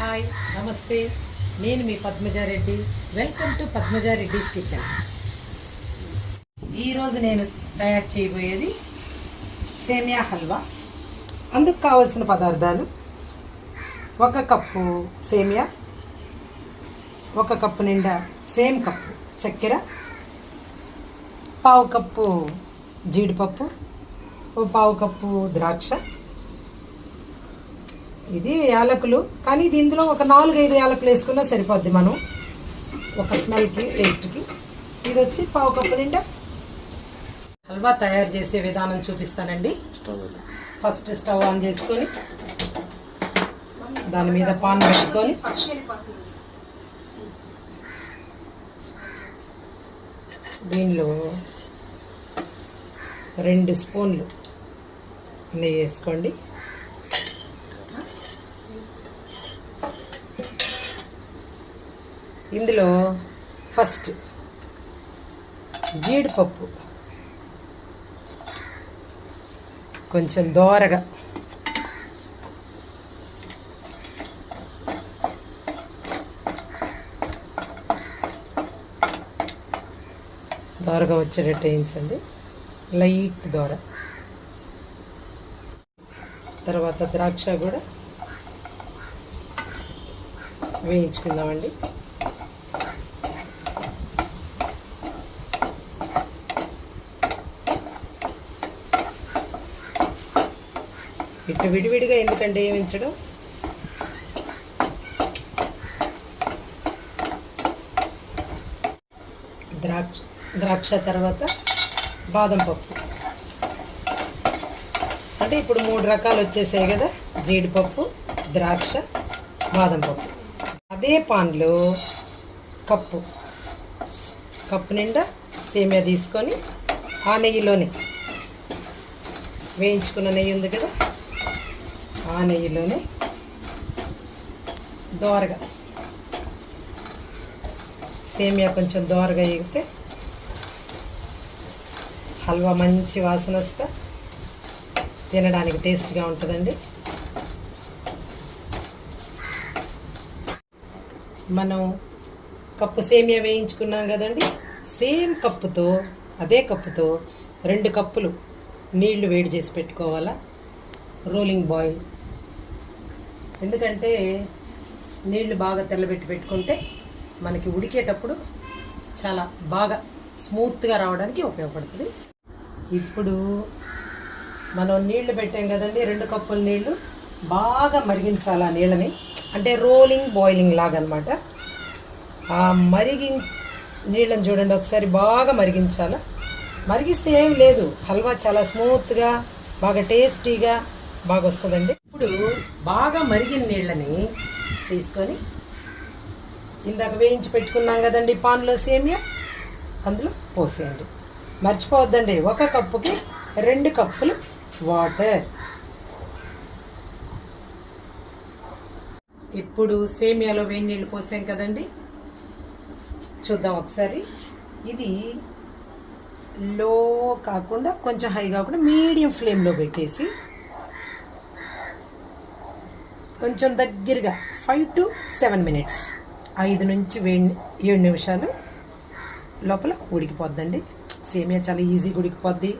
Hi నమస్తే. నేను మీ Padmaja Reddy. Welcome to పద్మజారెడ్డిస్ kitchen. ఈరోజు నేను తయారు చేయబోయేది సేమియా హల్వా. అందుకు కావలసిన పదార్థాలు ఒక కప్పు సేమియా ఒక కప్పు నిండా సేమ్ కప్పు చక్కెర పావు కప్పు జీడిపప్పు ఓ పావు కప్పు ద్రాక్ష ఇది యాలకులు కానీ ఇది ఇందులో ఒక నాలుగైదు యాలకులు వేసుకున్నా సరిపోద్ది మనం. ఒక స్మెల్కి టేస్ట్కి. ఇది వచ్చి పావు కప్పు నిండా హల్వా తయారు చేసే విధానం చూపిస్తానండి. ఫస్ట్ స్టవ్ ఆన్ చేసుకొని దాని మీద పాన్ పెట్టుకొని దీనిలో రెండు స్పూన్లు నెయ్యి వేసుకోండి. ఇందులో ఫస్ట్ జీడిపప్పు. కొంచెం దోరగా. దోరగా వచ్చేటట్టు వేయించండి. లైట్ దోర. తర్వాత ద్రాక్ష కూడా వేయించుకుందామండి. ఇట్లా విడివిడిగా ఎందుకంటే వేయించడం? ద్రాక్ష ద్రాక్ష తర్వాత బాదం పప్పు. అంటే ఇప్పుడు మూడు రకాలు వచ్చేసాయి కదా జీడిపప్పు ద్రాక్ష బాదం పప్పు. అదే పాన్లో కప్పు. కప్పు నిండా సేమియా తీసుకొని ఆ నెయ్యిలోనే వేయించుకున్న నెయ్యి ఉంది కదా ఆ నెయ్యిలోనే దోరగా సేమియా కొంచెం దోరగా ఎగితే హల్వా మంచి వాసన వస్తా తినడానికి టేస్ట్గా ఉంటుందండి. మనం కప్పు సేమియా వేయించుకున్నాం కదండి. సేమ్ కప్పుతో అదే కప్పుతో రెండు కప్పులు నీళ్ళు వేడి చేసి పెట్టుకోవాలా? రోలింగ్ బాయిల్ ఎందుకంటే నీళ్ళు బాగా తెల్లబెట్టి పెట్టుకుంటే మనకి ఉడికేటప్పుడు చాలా బాగా స్మూత్గా రావడానికి ఉపయోగపడుతుంది. ఇప్పుడు మనం నీళ్ళు పెట్టాం కదండి రెండు కప్పుల నీళ్ళు. బాగా మరిగించాలి ఆ నీళ్ళని. అంటే రోలింగ్ బాయిలింగ్ లాగా అనమాట ఆ మరిగి నీళ్ళని చూడండి ఒకసారి బాగా మరిగించాలి. మరిగిస్తే ఏం లేదు. హల్వా చాలా స్మూత్గా బాగా టేస్టీగా బాగా వస్తుందండి ఇప్పుడు బాగా మరిగిన నీళ్ళని తీసుకొని ఇందాక వేయించి పెట్టుకున్నాం కదండి పాన్లో సేమియా. అందులో పోసేయండి. మర్చిపోవద్దండి. ఒక కప్పుకి రెండు కప్పులు వాటర్. ఇప్పుడు సేమియాలో వేడి నీళ్ళు పోసాం కదండి. చూద్దాం ఒకసారి. ఇది లో కాకుండా కొంచెం హై కాకుండా మీడియం ఫ్లేమ్లో పెట్టేసి కొంచెం దగ్గరగా ఫైవ్ టు సెవెన్ మినిట్స్ ఐదు నుంచి ఏడు నిమిషాలు లోపల ఉడికిపోద్దండి. సేమియా చాలా ఈజీగా ఉడికిపోద్ది.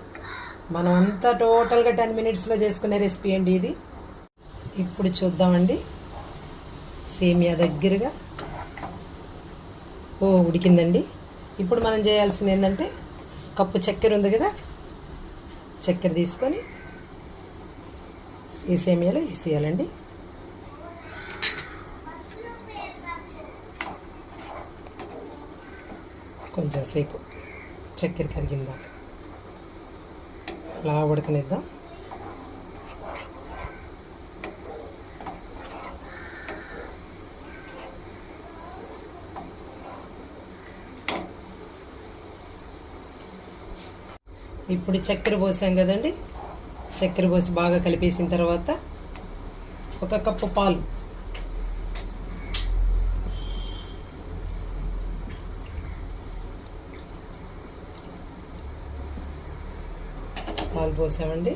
మనం అంతా టోటల్గా టెన్ మినిట్స్లో చేసుకునే రెసిపీ అండి ఇది. ఇప్పుడు చూద్దామండి. సేమియా దగ్గరగా ఓ ఉడికిందండి. ఇప్పుడు మనం చేయాల్సింది ఏంటంటే కప్పు చక్కెర ఉంది కదా చక్కెర తీసుకొని ఈ సేమియాలో వేసేయాలండి. కొంచెం సేపు చక్కెర కరిగిందాక. అలా ఉడకనిద్దాం. ఇప్పుడు చక్కెర పోసాం కదండి? చక్కెర పోసి బాగా కలిపేసిన తర్వాత ఒక కప్పు పాలు పాలు పోసామండి.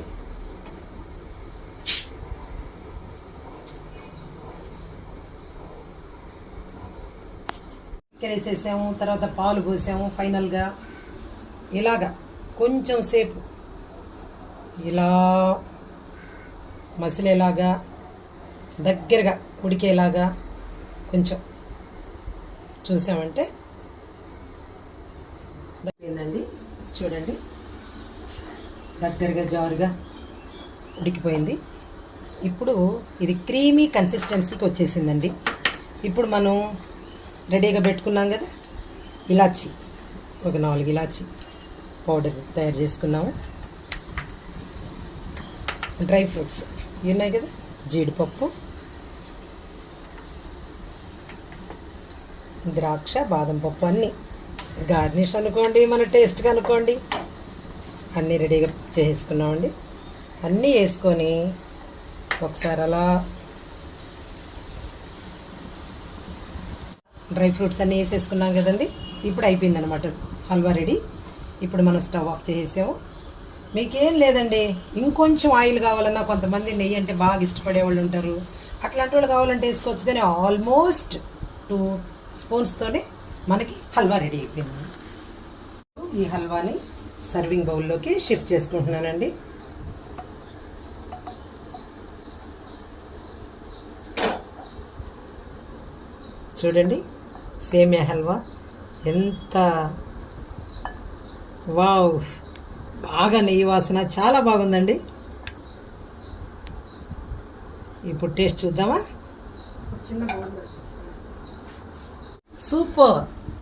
వేసేసాము తర్వాత పాలు పోసాము ఫైనల్గా ఇలాగా కొంచెం సేపు ఇలా మసిలేలాగా దగ్గరగా ఉడికేలాగా కొంచెం చూసామంటే. అయిపోయిందండి చూడండి. దగ్గరగా జారుగా ఉడికిపోయింది. ఇప్పుడు ఇది క్రీమీ కన్సిస్టెన్సీకి వచ్చేసిందండి. ఇప్పుడు మనం రెడీగా పెట్టుకున్నాం కదా ఇలాచి ఒక నాలుగు ఇలాచి పౌడర్ తయారు చేసుకున్నాము. డ్రై ఫ్రూట్స్ ఇవి ఉన్నాయి కదా జీడిపప్పు ద్రాక్ష బాదం పప్పు అన్నీ. గార్నిష్ అనుకోండి మన టేస్ట్గా అనుకోండి. అన్నీ రెడీగా చేసుకున్నామండి. అన్నీ వేసుకొని ఒకసారి అలా డ్రై ఫ్రూట్స్ అన్నీ వేసేసుకున్నాం కదండి. ఇప్పుడు అయిపోయింది అనమాట హల్వా రెడీ. ఇప్పుడు మనం స్టవ్ ఆఫ్ చేసేసాము. మీకేం లేదండి. ఇంకొంచెం ఆయిల్ కావాలన్నా కొంతమంది నెయ్యి అంటే బాగా ఇష్టపడే వాళ్ళు ఉంటారు. అట్లాంటి వాళ్ళు కావాలంటే వేసుకోవచ్చు కానీ ఆల్మోస్ట్ టూ స్పూన్స్తోనే మనకి హల్వా రెడీ అయిపోయింది. ఈ హల్వాని సర్వింగ్ బౌల్లోకి షిఫ్ట్ చేసుకుంటున్నానండి. చూడండి సేమియా హల్వా ఎంత వావ్ బాగా నెయ్యి వాసన చాలా బాగుందండి. ఇప్పుడు టేస్ట్ చూద్దామా? సూపర్!